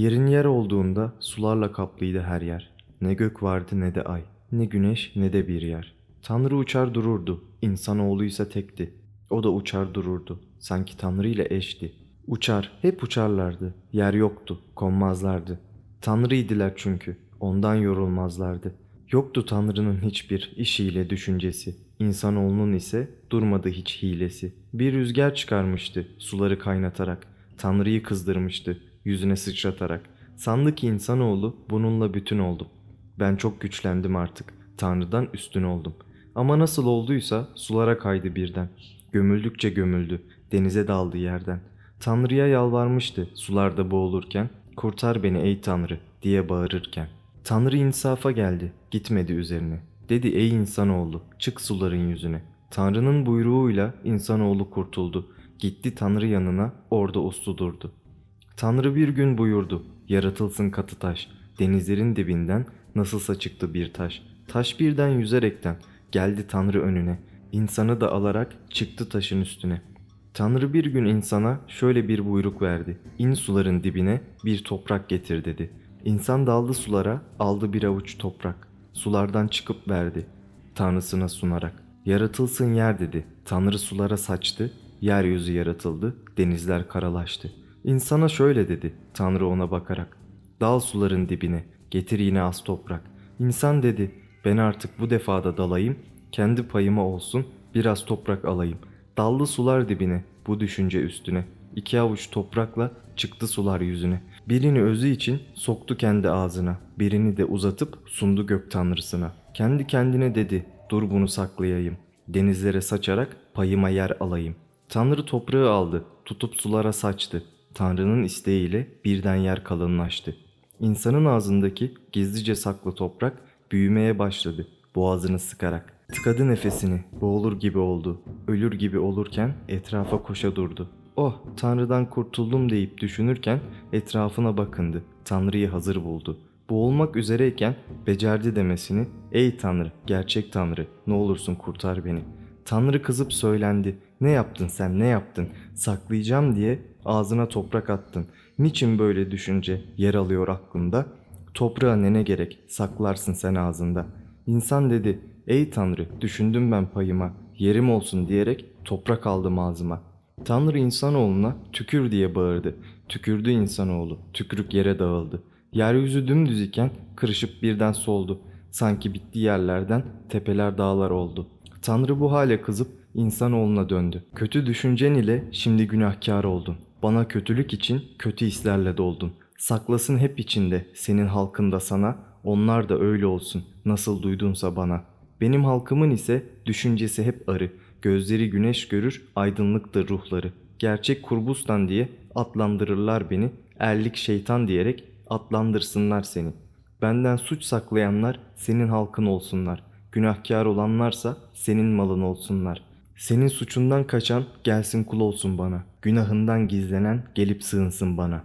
Yerin yer olduğunda sularla kaplıydı her yer. Ne gök vardı ne de ay, ne güneş ne de bir yer. Tanrı uçar dururdu, insanoğlu ise tekti. O da uçar dururdu, sanki Tanrı ile eşti. Uçar, hep uçarlardı, yer yoktu, konmazlardı. Tanrıydılar çünkü, ondan yorulmazlardı. Yoktu Tanrı'nın hiçbir işiyle düşüncesi. İnsanoğlunun ise durmadı hiç hilesi. Bir rüzgar çıkarmıştı suları kaynatarak. Tanrı'yı kızdırmıştı yüzüne sıçratarak. Sandı ki insanoğlu bununla bütün oldu. Ben çok güçlendim artık. Tanrı'dan üstün oldum. Ama nasıl olduysa sulara kaydı birden. Gömüldükçe gömüldü. Denize daldı yerden. Tanrı'ya yalvarmıştı sularda boğulurken. Kurtar beni ey Tanrı diye bağırırken. Tanrı insafa geldi. Gitmedi üzerine. Dedi ey insanoğlu çık suların yüzüne. Tanrı'nın buyruğuyla insanoğlu kurtuldu. Gitti Tanrı yanına orada uslu durdu. Tanrı bir gün buyurdu. Yaratılsın katı taş. Denizlerin dibinden nasılsa çıktı bir taş. Taş birden yüzerekten geldi Tanrı önüne. İnsanı da alarak çıktı taşın üstüne. Tanrı bir gün insana şöyle bir buyruk verdi. İn suların dibine bir toprak getir dedi. İnsan daldı sulara aldı bir avuç toprak. Sulardan çıkıp verdi. Tanrısına sunarak. Yaratılsın yer dedi. Tanrı sulara saçtı. Yeryüzü yaratıldı. Denizler karalaştı. İnsana şöyle dedi. Tanrı ona bakarak. Dal suların dibine. Getir yine az toprak. İnsan dedi. Ben artık bu defada dalayım. Kendi payıma olsun. Biraz toprak alayım. Dallı sular dibine. Bu düşünce üstüne. İki avuç toprakla çıktı sular yüzüne. Birini özü için soktu kendi ağzına. Birini de uzatıp sundu gök tanrısına. Kendi kendine dedi. Dur bunu saklayayım. Denizlere saçarak payıma yer alayım. Tanrı toprağı aldı. Tutup sulara saçtı. Tanrı'nın isteğiyle birden yer kalınlaştı. İnsanın ağzındaki gizlice saklı toprak büyümeye başladı. Boğazını sıkarak. Tıkadı nefesini. Boğulur gibi oldu. Ölür gibi olurken etrafa koşa durdu. Oh Tanrı'dan kurtuldum deyip düşünürken etrafına bakındı. Tanrı'yı hazır buldu. Boğulmak üzereyken becerdi demesini. Ey Tanrı, gerçek Tanrı, ne olursun kurtar beni. Tanrı kızıp söylendi. Ne yaptın sen ne yaptın? Saklayacağım diye ağzına toprak attın. Niçin böyle düşünce yer alıyor aklında? Toprağa ne ne gerek saklarsın sen ağzında. İnsan dedi ey Tanrı düşündüm ben payıma yerim olsun diyerek toprak aldım ağzıma. Tanrı insanoğluna tükür diye bağırdı. Tükürdü insanoğlu tükürük yere dağıldı. Yeryüzü dümdüz iken kırışıp birden soldu. Sanki bittiği yerlerden tepeler dağlar oldu. Tanrı bu hale kızıp insanoğluna döndü. Kötü düşüncen ile şimdi günahkar oldun. Bana kötülük için kötü hislerle doldun. Saklasın hep içinde senin halkında sana, onlar da öyle olsun nasıl duydunsa bana. Benim halkımın ise düşüncesi hep arı. Gözleri güneş görür, aydınlıktır ruhları. Gerçek kurbustan diye adlandırırlar beni. Erlik şeytan diyerek adlandırsınlar seni. Benden suç saklayanlar senin halkın olsunlar. Günahkar olanlarsa senin malın olsunlar. Senin suçundan kaçan gelsin kul olsun bana. Günahından gizlenen gelip sığınsın bana.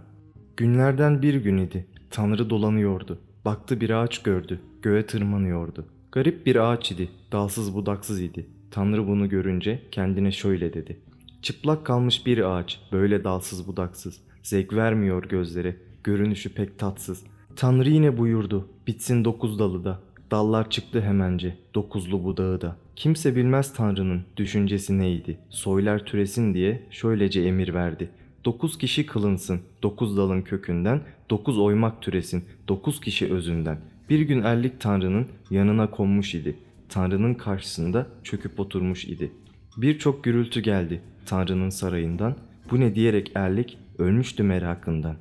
Günlerden bir gün idi. Tanrı dolanıyordu. Baktı bir ağaç gördü. Göğe tırmanıyordu. Garip bir ağaç idi. Dalsız budaksız idi. Tanrı bunu görünce kendine şöyle dedi. Çıplak kalmış bir ağaç, böyle dalsız budaksız. Zevk vermiyor gözlere, görünüşü pek tatsız. Tanrı yine buyurdu, bitsin dokuz dalı da. Dallar çıktı hemence, dokuzlu budağı da. Kimse bilmez Tanrı'nın düşüncesi neydi. Soylar türesin diye şöylece emir verdi. Dokuz kişi kılınsın, dokuz dalın kökünden, dokuz oymak türesin, dokuz kişi özünden. Bir gün erlik Tanrı'nın yanına konmuş idi. Tanrı'nın karşısında çöküp oturmuş idi. Birçok gürültü geldi Tanrı'nın sarayından. Bu ne diyerek erlik ölmüştü merakından.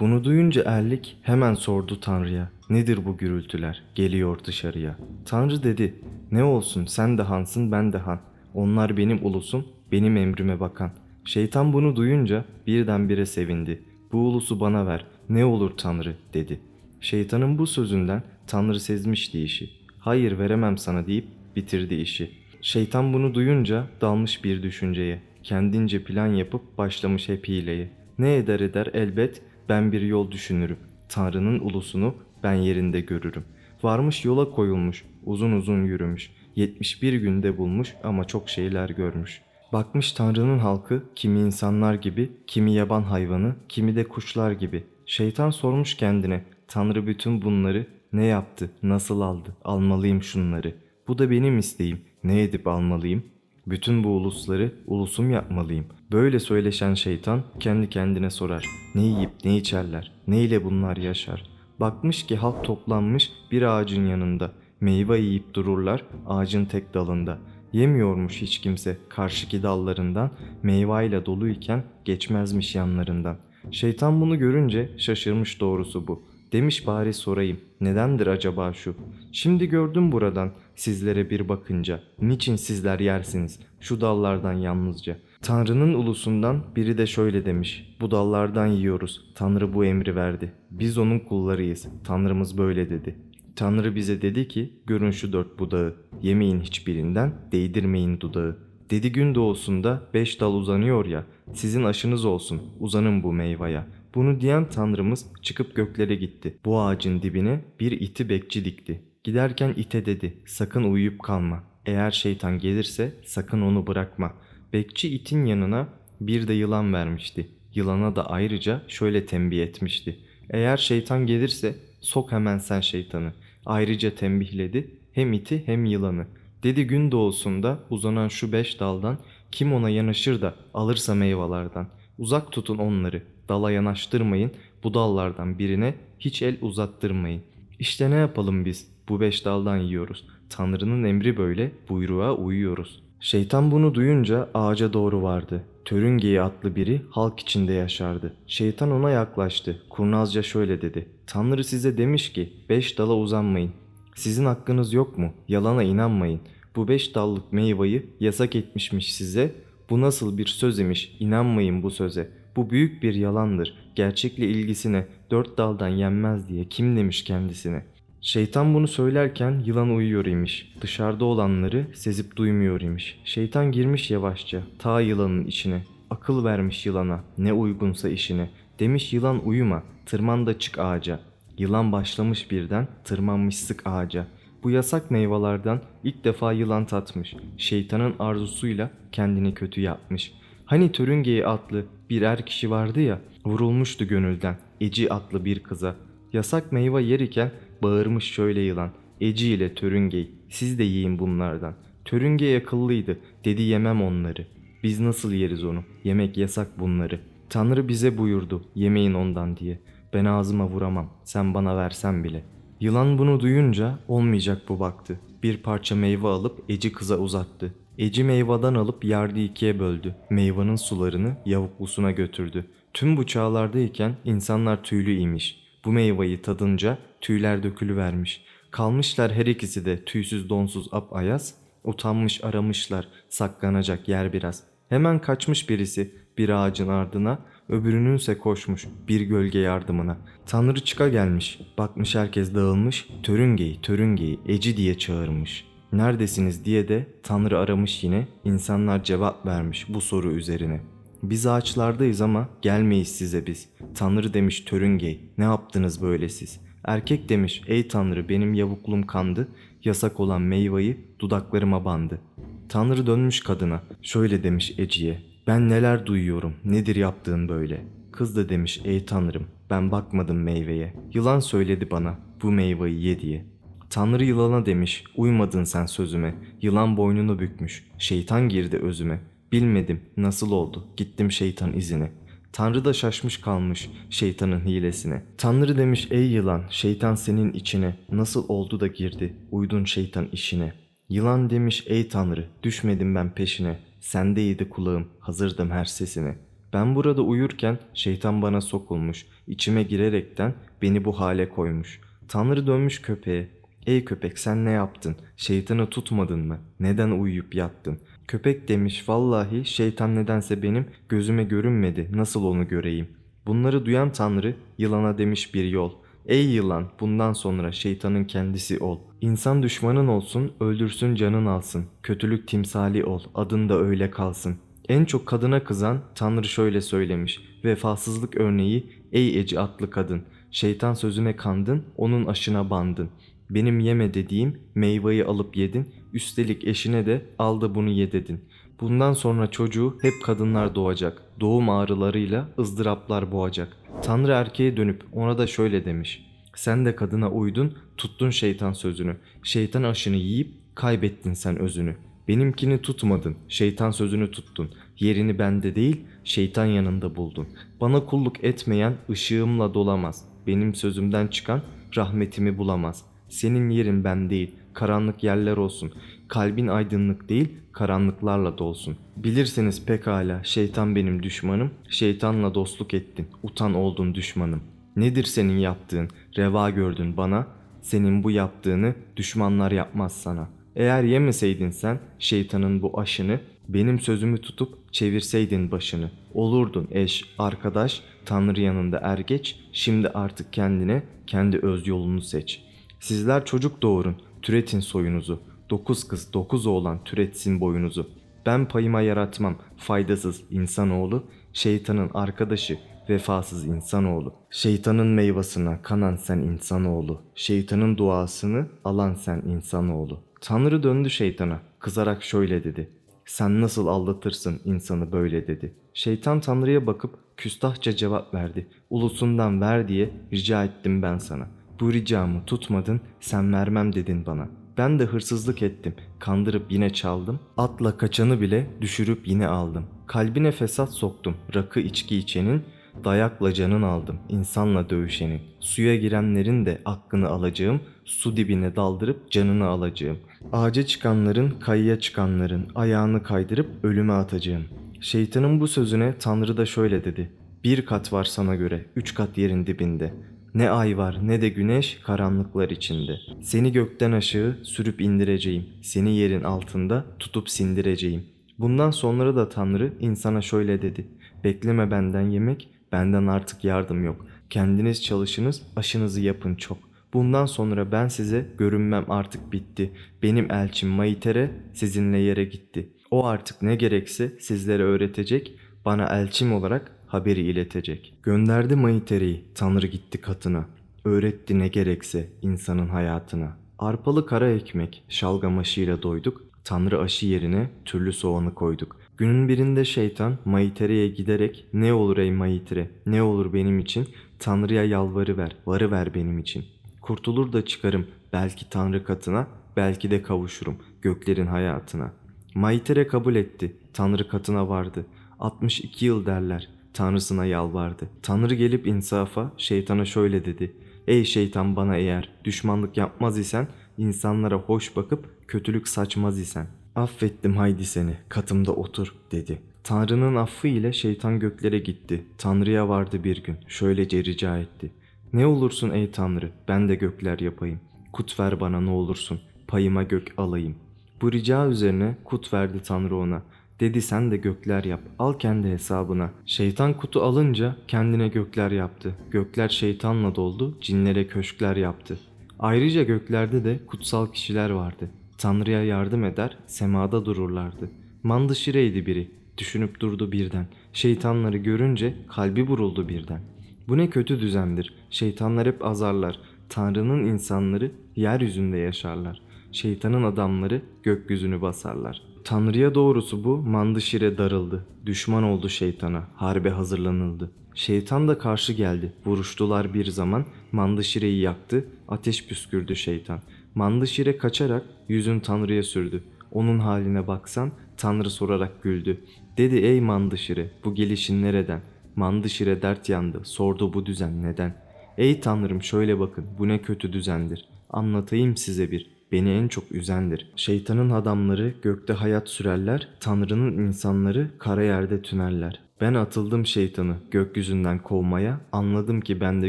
Bunu duyunca erlik hemen sordu Tanrı'ya. Nedir bu gürültüler? Geliyor dışarıya. Tanrı dedi. Ne olsun sen de hansın ben de han. Onlar benim ulusum, benim emrime bakan. Şeytan bunu duyunca birdenbire sevindi. Bu ulusu bana ver. Ne olur Tanrı dedi. Şeytanın bu sözünden Tanrı sezmişti işi. Hayır veremem sana deyip bitirdi işi. Şeytan bunu duyunca dalmış bir düşünceye. Kendince plan yapıp başlamış hep hileye. Ne eder eder elbet ben bir yol düşünürüm. Tanrı'nın ulusunu ben yerinde görürüm. Varmış yola koyulmuş, uzun uzun yürümüş. 71 günde bulmuş ama çok şeyler görmüş. Bakmış Tanrı'nın halkı kimi insanlar gibi, kimi yaban hayvanı, kimi de kuşlar gibi. Şeytan sormuş kendine. Tanrı bütün bunları ne yaptı, nasıl aldı, almalıyım şunları. Bu da benim isteğim. Ne edip almalıyım? Bütün bu ulusları ulusum yapmalıyım. Böyle söyleşen şeytan kendi kendine sorar. Ne yiyip ne içerler? Ne ile bunlar yaşar? Bakmış ki halk toplanmış bir ağacın yanında. Meyve yiyip dururlar ağacın tek dalında. Yemiyormuş hiç kimse karşıki dallarından, meyveyle doluyken geçmezmiş yanlarından. Şeytan bunu görünce şaşırmış doğrusu bu. Demiş bari sorayım, nedendir acaba şu? Şimdi gördüm buradan sizlere bir bakınca. Niçin sizler yersiniz şu dallardan yalnızca? Tanrı'nın ulusundan biri de şöyle demiş. Bu dallardan yiyoruz. Tanrı bu emri verdi. Biz onun kullarıyız. Tanrımız böyle dedi. Tanrı bize dedi ki görün şu dört budağı. Yemeyin hiçbirinden değdirmeyin dudağı. Dedi gün doğusunda beş dal uzanıyor ya. Sizin aşınız olsun uzanın bu meyvaya. Bunu diyen Tanrımız çıkıp göklere gitti. Bu ağacın dibine bir iti bekçi dikti. Giderken ite dedi sakın uyuyup kalma. Eğer şeytan gelirse sakın onu bırakma. Bekçi itin yanına bir de yılan vermişti. Yılana da ayrıca şöyle tembih etmişti. Eğer şeytan gelirse sok hemen sen şeytanı. Ayrıca tembihledi hem iti hem yılanı. Dedi gün doğusunda uzanan şu beş daldan kim ona yanaşır da alırsa meyvelerden. Uzak tutun onları, dala yanaştırmayın, bu dallardan birine hiç el uzattırmayın. İşte ne yapalım biz? Bu beş daldan yiyoruz. Tanrı'nın emri böyle, buyruğa uyuyoruz. Şeytan bunu duyunca ağaca doğru vardı. Törüngeyi adlı biri halk içinde yaşardı. Şeytan ona yaklaştı. Kurnazca şöyle dedi. Tanrı size demiş ki beş dala uzanmayın. Sizin hakkınız yok mu? Yalana inanmayın. Bu beş dallık meyveyi yasak etmişmiş size. Bu nasıl bir söz imiş? İnanmayın bu söze. Bu büyük bir yalandır. Gerçekle ilgisine dört daldan yenmez diye kim demiş kendisine? Şeytan bunu söylerken yılan uyuyor imiş. Dışarıda olanları sezip duymuyor imiş. Şeytan girmiş yavaşça ta yılanın içine. Akıl vermiş yılana ne uygunsa işine. Demiş yılan uyuma tırman da çık ağaca. Yılan başlamış birden tırmanmış sık ağaca. Bu yasak meyvelerden ilk defa yılan tatmış. Şeytanın arzusuyla kendini kötü yapmış. Hani Törüngeyi adlı bir er kişi vardı ya vurulmuştu gönülden Eci adlı bir kıza. Yasak meyve yer iken bağırmış şöyle yılan. Eci ile Törüngey siz de yiyin bunlardan. Törüngey akıllıydı dedi yemem onları. Biz nasıl yeriz onu? Yemek yasak bunları. Tanrı bize buyurdu yemeyin ondan diye. Ben ağzıma vuramam sen bana versen bile. Yılan bunu duyunca olmayacak bu baktı. Bir parça meyve alıp Eci kıza uzattı. Eci meyvadan alıp yardı ikiye böldü. Meyvanın sularını yavuklusuna götürdü. Tüm bu çağlardayken insanlar tüylü imiş. Bu meyveyi tadınca tüyler dökülüvermiş. Kalmışlar her ikisi de tüysüz donsuz ap ayaz. Utanmış aramışlar saklanacak yer biraz. Hemen kaçmış birisi bir ağacın ardına, öbürününse koşmuş bir gölge yardımına. Tanrı çıka gelmiş, bakmış herkes dağılmış, törüngeyi törüngeyi eci diye çağırmış. Neredesiniz diye de Tanrı aramış yine, insanlar cevap vermiş bu soru üzerine. Biz ağaçlardayız ama gelmeyiz size biz. Tanrı demiş törüngey, ne yaptınız böyle siz? Erkek demiş, ey Tanrı benim yavuklum kandı, yasak olan meyveyi dudaklarıma bandı. Tanrı dönmüş kadına, şöyle demiş Eci'ye, ben neler duyuyorum, nedir yaptığın böyle? Kız da demiş, ey Tanrım, ben bakmadım meyveye. Yılan söyledi bana, bu meyveyi ye diye. Tanrı yılana demiş, uymadın sen sözüme. Yılan boynunu bükmüş, şeytan girdi özüme. Bilmedim nasıl oldu, gittim şeytan izine. Tanrı da şaşmış kalmış şeytanın hilesine. Tanrı demiş ey yılan, şeytan senin içine. Nasıl oldu da girdi, uydun şeytan işine. Yılan demiş ey Tanrı, düşmedim ben peşine. Sendeydi kulağım, hazırdım her sesine. Ben burada uyurken şeytan bana sokulmuş. içime girerekten beni bu hale koymuş. Tanrı dönmüş köpeğe. Ey köpek sen ne yaptın? Şeytanı tutmadın mı? Neden uyuyup yattın? Köpek demiş vallahi şeytan nedense benim gözüme görünmedi. Nasıl onu göreyim? Bunları duyan Tanrı yılana demiş bir yol. Ey yılan bundan sonra şeytanın kendisi ol. İnsan düşmanın olsun öldürsün canın alsın. Kötülük timsali ol adın da öyle kalsın. En çok kadına kızan Tanrı şöyle söylemiş. Vefasızlık örneği ey Eci adlı kadın. Şeytan sözüne kandın onun aşına bandın. Benim yeme dediğim meyveyi alıp yedin. Üstelik eşine de al da bunu ye dedin. Bundan sonra çocuğu hep kadınlar doğacak. Doğum ağrılarıyla ızdıraplar boğacak. Tanrı erkeğe dönüp ona da şöyle demiş. Sen de kadına uydun, tuttun şeytan sözünü. Şeytan aşını yiyip kaybettin sen özünü. Benimkini tutmadın, şeytan sözünü tuttun. Yerini bende değil, şeytan yanında buldun. Bana kulluk etmeyen ışığımla dolamaz. Benim sözümden çıkan rahmetimi bulamaz. Senin yerin ben değil, karanlık yerler olsun. Kalbin aydınlık değil, karanlıklarla dolsun. Bilirsiniz pekala, şeytan benim düşmanım. Şeytanla dostluk ettin, utan oldun düşmanım. Nedir senin yaptığın? Reva gördün bana. Senin bu yaptığını düşmanlar yapmaz sana. Eğer yemeseydin sen şeytanın bu aşını, benim sözümü tutup çevirseydin başını. Olurdun eş, arkadaş, Tanrı yanında ergeç, şimdi artık kendine, kendi öz yolunu seç. Sizler çocuk doğurun, türetin soyunuzu. Dokuz kız, dokuz oğlan türetsin boyunuzu. Ben payıma yaratmam, faydasız insanoğlu, şeytanın arkadaşı, vefasız insanoğlu. Şeytanın meyvasına kanan sen insanoğlu. Şeytanın duasını alan sen insanoğlu. Tanrı döndü şeytana, kızarak şöyle dedi. Sen nasıl aldatırsın insanı böyle dedi. Şeytan Tanrı'ya bakıp küstahça cevap verdi. Ulusundan ver diye rica ettim ben sana. Bu ricamı tutmadın, sen vermem dedin bana. Ben de hırsızlık ettim, kandırıp yine çaldım. Atla kaçanı bile düşürüp yine aldım. Kalbine fesat soktum, rakı içki içenin, Dayakla canın aldım, insanla dövüşenin. Suya girenlerin de hakkını alacağım, su dibine daldırıp canını alacağım. Ağaca çıkanların, kayıya çıkanların ayağını kaydırıp ölüme atacağım. Şeytanın bu sözüne Tanrı da şöyle dedi. Bir kat var sana göre, üç kat yerin dibinde. Ne ay var ne de güneş karanlıklar içinde. Seni gökten aşağı sürüp indireceğim. Seni yerin altında tutup sindireceğim. Bundan sonra da Tanrı insana şöyle dedi. Bekleme benden yemek, benden artık yardım yok. Kendiniz çalışınız, aşınızı yapın çok. Bundan sonra ben size görünmem artık bitti. Benim elçim Maitere sizinle yere gitti. O artık ne gerekse sizlere öğretecek, bana elçim olarak haberi iletecek. Gönderdi Maitere'yi, Tanrı gitti katına. Öğretti ne gerekse insanın hayatına. Arpalı kara ekmek, şalgam aşıyla doyduk. Tanrı aşı yerine türlü soğanı koyduk. Günün birinde şeytan Maitere'ye giderek ne olur ey Maitere ne olur benim için Tanrı'ya yalvarı ver varı ver benim için. Kurtulur da çıkarım belki Tanrı katına belki de kavuşurum göklerin hayatına. Maitere kabul etti Tanrı katına vardı. 62 yıl derler Tanrısına yalvardı. Tanrı gelip insafa şeytana şöyle dedi. Ey şeytan bana eğer düşmanlık yapmaz isen insanlara hoş bakıp kötülük saçmaz isen. Affettim haydi seni katımda otur dedi. Tanrı'nın affı ile şeytan göklere gitti. Tanrı'ya vardı bir gün. Şöylece rica etti. Ne olursun ey Tanrı ben de gökler yapayım. Kut ver bana ne olursun payıma gök alayım. Bu rica üzerine kut verdi Tanrı ona. Dedi sen de gökler yap. Al kendi hesabına. Şeytan kutu alınca kendine gökler yaptı. Gökler şeytanla doldu. Cinlere köşkler yaptı. Ayrıca göklerde de kutsal kişiler vardı. Tanrı'ya yardım eder, semada dururlardı. Mandışireydi biri. Düşünüp durdu birden. Şeytanları görünce kalbi vuruldu birden. Bu ne kötü düzendir. Şeytanlar hep azarlar. Tanrı'nın insanları yeryüzünde yaşarlar. Şeytanın adamları gökyüzünü basarlar. Tanrı'ya doğrusu bu Mandışire darıldı. Düşman oldu şeytana. Harbe hazırlanıldı. Şeytan da karşı geldi. Vuruştular bir zaman. Mandışire'yi yaktı. Ateş püskürdü şeytan. Mandışire kaçarak yüzün Tanrı'ya sürdü. Onun haline baksan Tanrı sorarak güldü. Dedi ey Mandışire bu gelişin nereden? Mandışire dert yandı. Sordu bu düzen neden? Ey Tanrım şöyle bakın bu ne kötü düzendir. Anlatayım size bir. Beni en çok üzendir. Şeytanın adamları gökte hayat sürerler, Tanrı'nın insanları kara yerde tünerler. Ben atıldım şeytanı gökyüzünden kovmaya, anladım ki bende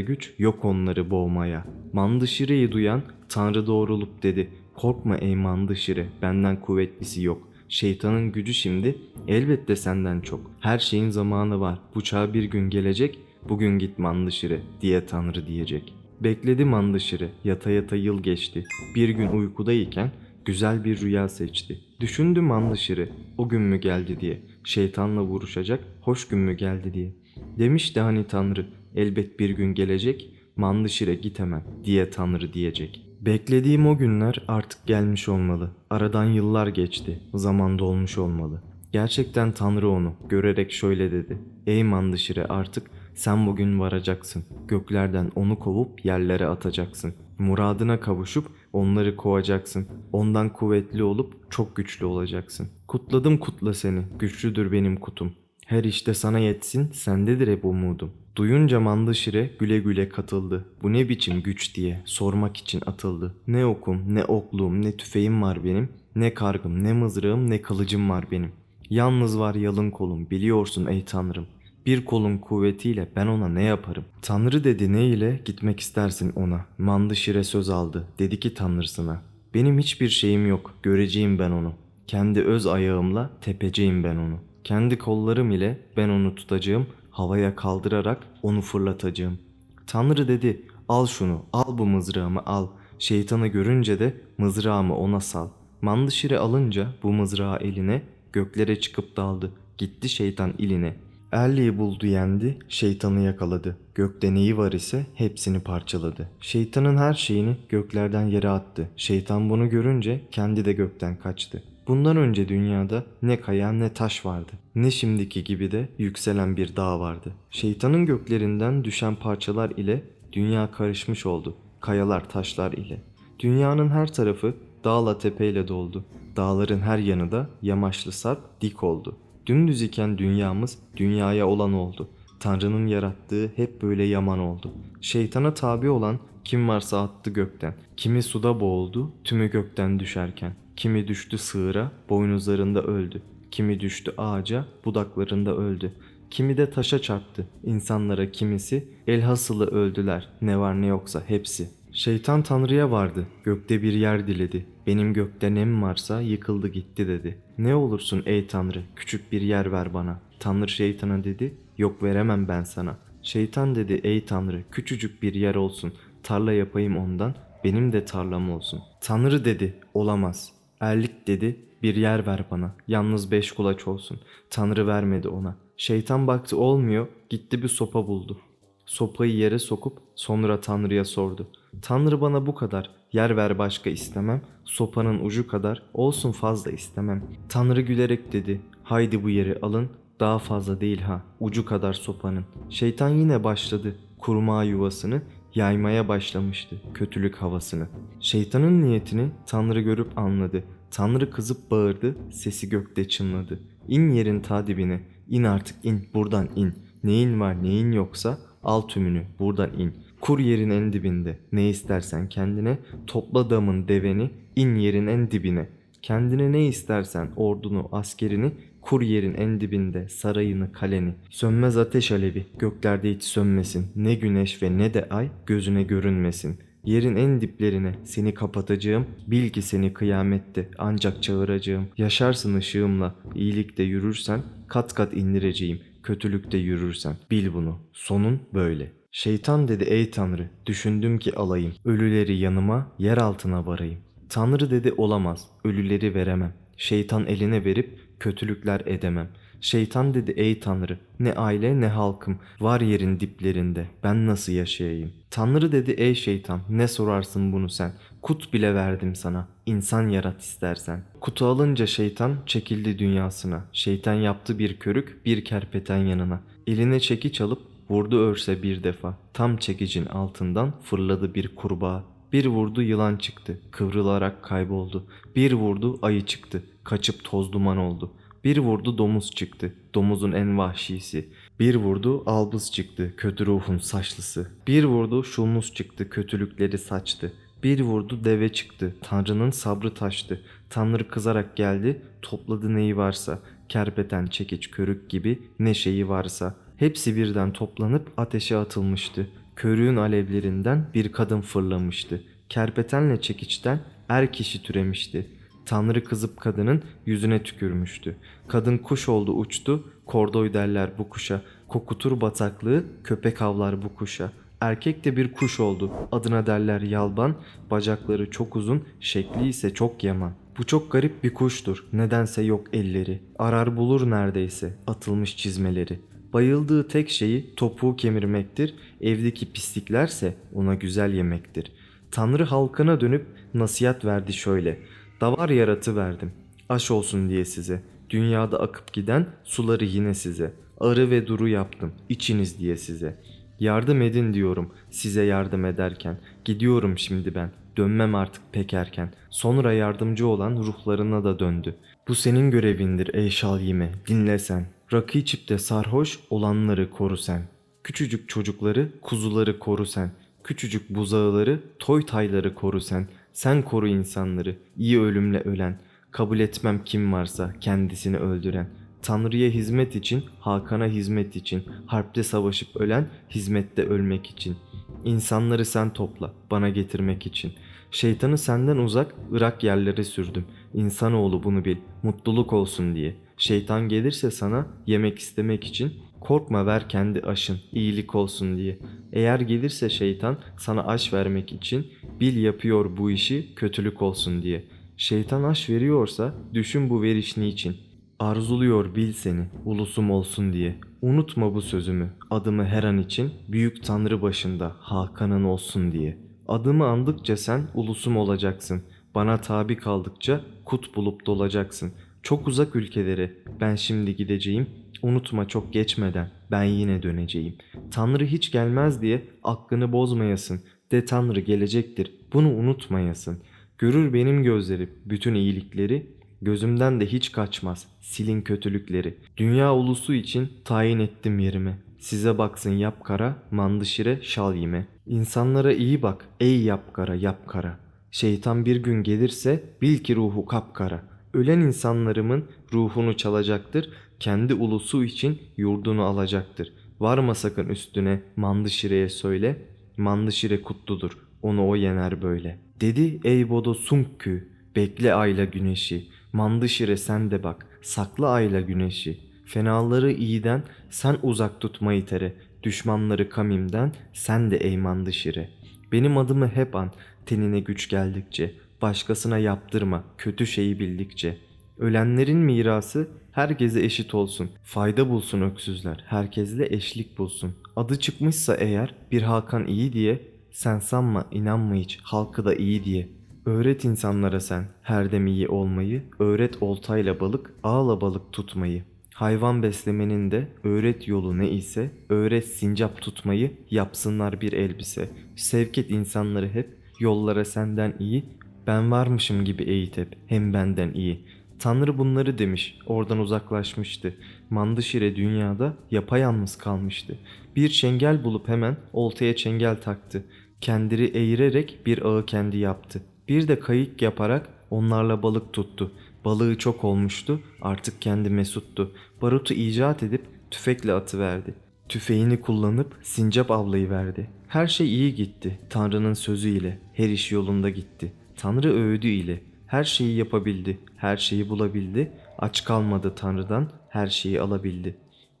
güç yok onları boğmaya. Mandışire'yi duyan Tanrı doğrulup dedi, korkma ey Mandışire benden kuvvetlisi yok. Şeytanın gücü şimdi elbette senden çok. Her şeyin zamanı var, bu çağ bir gün gelecek, bugün git Mandışire diye Tanrı diyecek. Bekledi Mandışire, yata yata yıl geçti. Bir gün uykudayken güzel bir rüya seçti. Düşündü Mandışire, o gün mü geldi diye. Şeytanla vuruşacak, hoş gün mü geldi diye. Demişti hani Tanrı, elbet bir gün gelecek, Mandışire git hemen diye Tanrı diyecek. Beklediğim o günler artık gelmiş olmalı. Aradan yıllar geçti, zaman dolmuş olmalı. Gerçekten Tanrı onu görerek şöyle dedi. Ey Mandışire artık sen bugün varacaksın. Göklerden onu kovup yerlere atacaksın. Muradına kavuşup onları kovacaksın. Ondan kuvvetli olup çok güçlü olacaksın. Kutladım kutla seni. Güçlüdür benim kutum. Her işte sana yetsin, sendedir hep umudum. Duyunca Mandışire güle güle katıldı. Bu ne biçim güç diye sormak için atıldı. Ne okum, ne okluğum, ne tüfeğim var benim. Ne kargım, ne mızrağım, ne kılıcım var benim. Yalnız var yalın kolum, biliyorsun ey tanrım. Bir kolun kuvvetiyle ben ona ne yaparım? Tanrı dedi ne ile gitmek istersin ona. Mandışire söz aldı. Dedi ki tanrısına. Benim hiçbir şeyim yok. Göreceğim ben onu. Kendi öz ayağımla tepeceğim ben onu. Kendi kollarım ile ben onu tutacağım. Havaya kaldırarak onu fırlatacağım. Tanrı dedi al şunu al bu mızrağımı al. Şeytanı görünce de mızrağımı ona sal. Mandışire alınca bu mızrağı eline göklere çıkıp daldı. Gitti şeytan iline. Erliği buldu yendi, şeytanı yakaladı. Gökte neyi var ise hepsini parçaladı. Şeytanın her şeyini göklerden yere attı. Şeytan bunu görünce kendi de gökten kaçtı. Bundan önce dünyada ne kaya ne taş vardı. Ne şimdiki gibi de yükselen bir dağ vardı. Şeytanın göklerinden düşen parçalar ile dünya karışmış oldu. Kayalar taşlar ile. Dünyanın her tarafı dağla tepeyle doldu. Dağların her yanı da yamaçlı sarp dik oldu. Dümdüz iken dünyamız dünyaya olan oldu. Tanrı'nın yarattığı hep böyle yaman oldu. Şeytana tabi olan kim varsa attı gökten. Kimi suda boğuldu tümü gökten düşerken. Kimi düştü sığıra boynuzlarında öldü. Kimi düştü ağaca budaklarında öldü. Kimi de taşa çarptı. İnsanlara kimisi elhasılı öldüler. Ne var ne yoksa hepsi. Şeytan Tanrı'ya vardı. Gökte bir yer diledi. Benim gökte nem varsa yıkıldı gitti dedi. Ne olursun ey Tanrı küçük bir yer ver bana. Tanrı şeytana dedi yok veremem ben sana. Şeytan dedi ey Tanrı küçücük bir yer olsun. Tarla yapayım ondan benim de tarlam olsun. Tanrı dedi olamaz. Erlik dedi bir yer ver bana. Yalnız beş kulaç olsun. Tanrı vermedi ona. Şeytan baktı olmuyor gitti bir sopa buldu. Sopayı yere sokup sonra Tanrı'ya sordu. Tanrı bana bu kadar, yer ver başka istemem, sopanın ucu kadar, olsun fazla istemem. Tanrı gülerek dedi, haydi bu yeri alın, daha fazla değil ha, ucu kadar sopanın. Şeytan yine başladı, kurmağa yuvasını, yaymaya başlamıştı kötülük havasını. Şeytanın niyetini Tanrı görüp anladı. Tanrı kızıp bağırdı, sesi gökte çınladı. İn yerin ta dibine, in artık in, buradan in. Neyin var neyin yoksa al tümünü, buradan in. Kur yerin en dibinde, ne istersen kendine, topla damın deveni, in yerin en dibine. Kendine ne istersen ordunu, askerini, kur yerin en dibinde, sarayını, kaleni. Sönmez ateş alevi, göklerde hiç sönmesin. Ne güneş ve ne de ay gözüne görünmesin. Yerin en diplerine seni kapatacağım, bil ki seni kıyamette ancak çağıracağım. Yaşarsın ışığımla, iyilikte yürürsen, kat kat indireceğim. Kötülükte yürürsen, bil bunu. Sonun böyle. Şeytan dedi ey Tanrı, düşündüm ki alayım. Ölüleri yanıma, yer altına varayım. Tanrı dedi olamaz, ölüleri veremem. Şeytan eline verip kötülükler edemem. Şeytan dedi ey Tanrı, ne aile ne halkım var yerin diplerinde, ben nasıl yaşayayım? Tanrı dedi ey şeytan, ne sorarsın bunu sen? Kut bile verdim sana, insan yarat istersen. Kutu alınca şeytan çekildi dünyasına. Şeytan yaptı bir körük, bir kerpeten yanına. Eline çekiç alıp vurdu örse bir defa. Tam çekicin altından fırladı bir kurbağa. Bir vurdu yılan çıktı, kıvrılarak kayboldu. Bir vurdu ayı çıktı, kaçıp toz duman oldu. Bir vurdu domuz çıktı, domuzun en vahşisi. Bir vurdu albız çıktı, kötü ruhun saçlısı. Bir vurdu şulmus çıktı, kötülükleri saçtı. Bir vurdu deve çıktı, Tanrı'nın sabrı taştı. Tanrı kızarak geldi, topladı neyi varsa. Kerpeten, çekiç, körük gibi ne şeyi varsa. Hepsi birden toplanıp ateşe atılmıştı. Körüğün alevlerinden bir kadın fırlamıştı. Kerpetenle çekiçten er kişi türemişti. Tanrı kızıp kadının yüzüne tükürmüştü. Kadın kuş oldu uçtu, kordoy derler bu kuşa. Kokutur bataklığı, köpek avlar bu kuşa. Erkek de bir kuş oldu, adına derler yalban. Bacakları çok uzun, şekli ise çok yaman. Bu çok garip bir kuştur, nedense yok elleri. Arar bulur neredeyse, atılmış çizmeleri. Bayıldığı tek şeyi topuğu kemirmektir, evdeki pisliklerse ona güzel yemektir. Tanrı halkına dönüp nasihat verdi şöyle. Davar yaratı verdim. Aş olsun diye size. Dünyada akıp giden suları yine size. Arı ve duru yaptım içiniz diye size. Yardım edin diyorum size yardım ederken. Gidiyorum şimdi ben. Dönmem artık pek erken. Sonra yardımcı olan ruhlarına da döndü. Bu senin görevindir ey şalyime dinle sen. Rakı içip de sarhoş olanları koru sen. Küçücük çocukları, kuzuları koru sen. Küçücük buzağıları, toy tayları koru sen. Sen koru insanları, iyi ölümle ölen. Kabul etmem kim varsa kendisini öldüren. Tanrı'ya hizmet için, Hakan'a hizmet için, harpte savaşıp ölen, hizmette ölmek için. İnsanları sen topla, bana getirmek için. Şeytanı senden uzak, ırak yerlere sürdüm. İnsanoğlu bunu bil, mutluluk olsun diye. Şeytan gelirse sana yemek istemek için, korkma ver kendi aşın, iyilik olsun diye. Eğer gelirse şeytan sana aş vermek için, bil yapıyor bu işi kötülük olsun diye. Şeytan aş veriyorsa düşün bu veriş niçin. Arzuluyor bil seni, ulusum olsun diye. Unutma bu sözümü, adımı her an için, büyük tanrı başında, Hakan'ın olsun diye. Adımı andıkça sen ulusum olacaksın. Bana tabi kaldıkça kut bulup dolacaksın. Çok uzak ülkelere ben şimdi gideceğim. Unutma çok geçmeden ben yine döneceğim. Tanrı hiç gelmez diye aklını bozmayasın. De Tanrı gelecektir. Bunu unutmayasın. Görür benim gözlerim bütün iyilikleri. Gözümden de hiç kaçmaz. Silin kötülükleri. Dünya ulusu için tayin ettim yerimi. Size baksın yapkara, mandışire, şal yeme. İnsanlara iyi bak, ey yapkara, yapkara. Şeytan bir gün gelirse bil ki ruhu kapkara. Ölen insanlarımın ruhunu çalacaktır. Kendi ulusu için yurdunu alacaktır. Varma sakın üstüne Mandışire'ye söyle. Mandışire kutludur. Onu o yener böyle. Dedi ey Bodo Sunkü. Bekle ayla güneşi. Mandışire sen de bak. Sakla ayla güneşi. Fenaları iyiden sen uzak tutmayı tere. Düşmanları kamimden sen de ey Mandışire. Benim adımı hep an. Tenine güç geldikçe. Başkasına yaptırma kötü şeyi bildikçe. Ölenlerin mirası herkese eşit olsun. Fayda bulsun öksüzler. Herkesle eşlik bulsun. Adı çıkmışsa eğer bir Hakan iyi diye sen sanma inanma hiç halkı da iyi diye. Öğret insanlara sen her dem iyi olmayı, öğret oltayla balık, ağla balık tutmayı. Hayvan beslemenin de öğret yolu ne ise, öğret sincap tutmayı, yapsınlar bir elbise. Sevk et insanları hep, yollara senden iyi, ben varmışım gibi eğit hep, hem benden iyi. Tanrı bunları demiş, oradan uzaklaşmıştı. Mandışire dünyada yapayalnız kalmıştı. Bir çengel bulup hemen oltaya çengel taktı. Kendiri eğirerek bir ağı kendi yaptı. Bir de kayık yaparak onlarla balık tuttu. Balığı çok olmuştu, artık kendi mesuttu. Barutu icat edip tüfekle atıverdi. Tüfeğini kullanıp sincap avlayı verdi. Her şey iyi gitti. Tanrı'nın sözü ile her iş yolunda gitti. Tanrı öğüdü ile her şeyi yapabildi, her şeyi bulabildi. Aç kalmadı Tanrı'dan, her şeyi alabildi.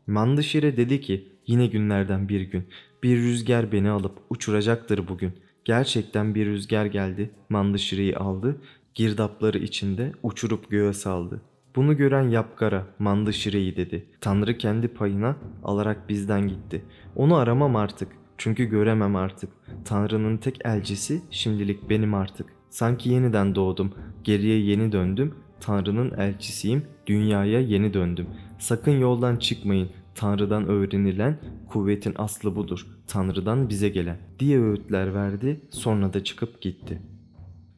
Mandışire dedi ki yine günlerden bir gün bir rüzgar beni alıp uçuracaktır bugün. Gerçekten bir rüzgar geldi, Mandışire'yi aldı, girdapları içinde uçurup göğe saldı. Bunu gören yapkara Mandışire'yi dedi. Tanrı kendi payına alarak bizden gitti. Onu aramam artık. Çünkü göremem artık. Tanrı'nın tek elçisi şimdilik benim artık. Sanki yeniden doğdum. Geriye yeni döndüm. Tanrı'nın elçisiyim. Dünyaya yeni döndüm. Sakın yoldan çıkmayın. Tanrı'dan öğrenilen kuvvetin aslı budur. Tanrı'dan bize gelen diye öğütler verdi. Sonra da çıkıp gitti.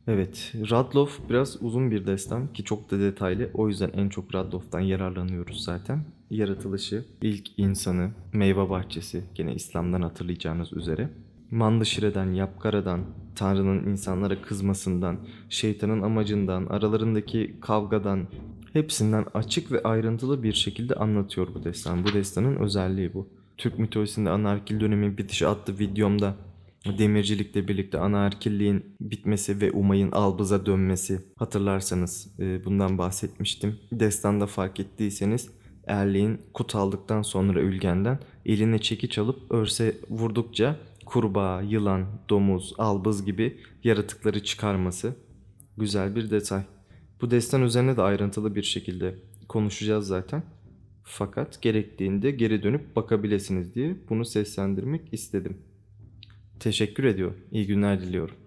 Evet, Radloff biraz uzun bir destan ki çok da detaylı. O yüzden en çok Radloff'tan yararlanıyoruz zaten. Yaratılışı, ilk insanı, meyve bahçesi, gene İslam'dan hatırlayacağınız üzere. Mandışire'den, Yapkara'dan, Tanrı'nın insanlara kızmasından, şeytanın amacından, aralarındaki kavgadan, hepsinden açık ve ayrıntılı bir şekilde anlatıyor bu destan. Bu destanın özelliği bu. Türk mitolojisinde anarkil dönemin bitişi adlı videomda demircilikle birlikte anaerkilliğin bitmesi ve Umay'ın Albız'a dönmesi hatırlarsanız e, bundan bahsetmiştim. Destanda fark ettiyseniz Erliğin kut aldıktan sonra Ülgen'den eline çekiç alıp örse vurdukça kurbağa, yılan, domuz, albız gibi yaratıkları çıkarması güzel bir detay. Bu destan üzerine de ayrıntılı bir şekilde konuşacağız zaten. Fakat gerektiğinde geri dönüp bakabilirsiniz diye bunu seslendirmek istedim. Teşekkür ediyor. İyi günler diliyorum.